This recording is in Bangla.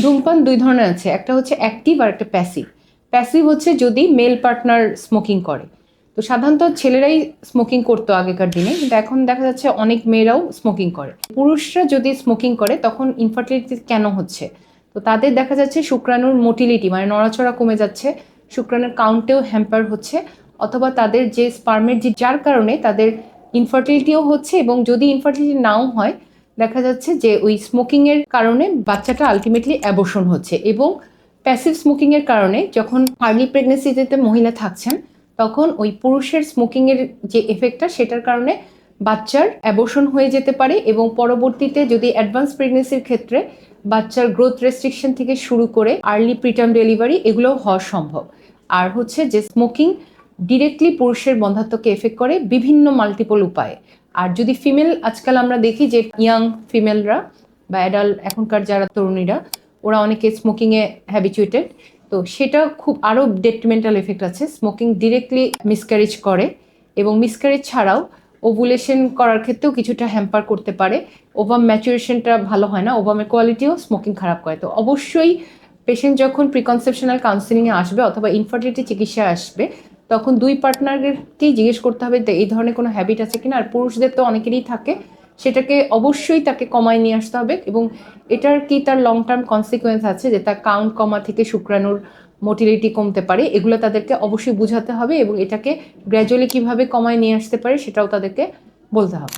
ধূমপান দুই ধরনের আছে। একটা হচ্ছে অ্যাক্টিভ আর একটা প্যাসিভ প্যাসিভ হচ্ছে যদি মেল পার্টনার স্মোকিং করে। তো সাধারণত ছেলেরাই স্মোকিং করতো আগেকার দিনে, কিন্তু এখন দেখা যাচ্ছে অনেক মেয়েরাও স্মোকিং করে। পুরুষরা যদি স্মোকিং করে, তখন ইনফার্টিলিটি কেন হচ্ছে? তো তাদের দেখা যাচ্ছে শুক্রাণুর মোটিলিটি মানে নড়াচড়া কমে যাচ্ছে, শুক্রাণুর কাউন্টেও হ্যাম্পার হচ্ছে, অথবা তাদের যে স্পার্মের যে, যার কারণে তাদের ইনফার্টিলিটিও হচ্ছে, এবং যদি ইনফার্টিলিটি নাও হয় দেখা যাচ্ছে যে ওই স্মোকিংয়ের কারণে বাচ্চাটা আলটিমেটলি অ্যাবর্শন হচ্ছে এবং প্যাসিভ স্মোকিংয়ের কারণে যখন আর্লি প্রেগনেন্সিতে মহিলা থাকছেন, তখন ওই পুরুষের স্মোকিংয়ের যে এফেক্টটা সেটার কারণে বাচ্চার অ্যাবর্শন হয়ে যেতে পারে এবং পরবর্তীতে যদি অ্যাডভান্স প্রেগনেন্সির ক্ষেত্রে বাচ্চার গ্রোথ রেস্ট্রিকশন থেকে শুরু করে আর্লি প্রিটার্ম ডেলিভারি এগুলোও হওয়া সম্ভব। আর হচ্ছে যে স্মোকিং ডিরেক্টলি পুরুষের বন্ধাত্মকে এফেক্ট করে বিভিন্ন মাল্টিপল উপায়ে। আর যদি ফিমেল আজকাল আমরা দেখি যে ইয়াং ফিমেলরা বা অ্যাডাল্ট এখনকার যারা তরুণীরা, ওরা অনেকে স্মোকিংয়ে হ্যাবিচুয়েটেড তো সেটা খুব আরও ডেট্রিমেন্টাল এফেক্ট আছে। স্মোকিং ডিরেক্টলি মিসক্যারেজ করে এবং মিসক্যারেজ ছাড়াও ওভুলেশন করার ক্ষেত্রেও কিছুটা হ্যাম্পার করতে পারে। ওভাম ম্যাচুরেশনটা ভালো হয় না ওভামের কোয়ালিটিও স্মোকিং খারাপ করে। তো অবশ্যই পেশেন্ট যখন প্রিকনসেপশনাল কাউন্সিলিংয়ে আসবে অথবা ইনফার্টিলিটি চিকিৎসায় আসবে তখন দুই পার্টনারকেই জিজ্ঞেস করতে হবে এই ধরনের কোনো হ্যাবিট আছে কিনা? আর পুরুষদের তো অনেকেরই থাকে। সেটাকে অবশ্যই তাকে কমায় নিয়ে আসতে হবে এবং এটার কি তার লং টার্ম কনসিকুয়েন্স আছে যে তার কাউন্ট কমা থেকে শুক্রাণুর মোটিলিটি কমতে পারে? এগুলো তাদেরকে অবশ্যই বুঝাতে হবে এবং এটাকে গ্র্যাজুয়ালি কীভাবে কমায় নিয়ে আসতে পারে সেটাও তাদেরকে বলতে হবে।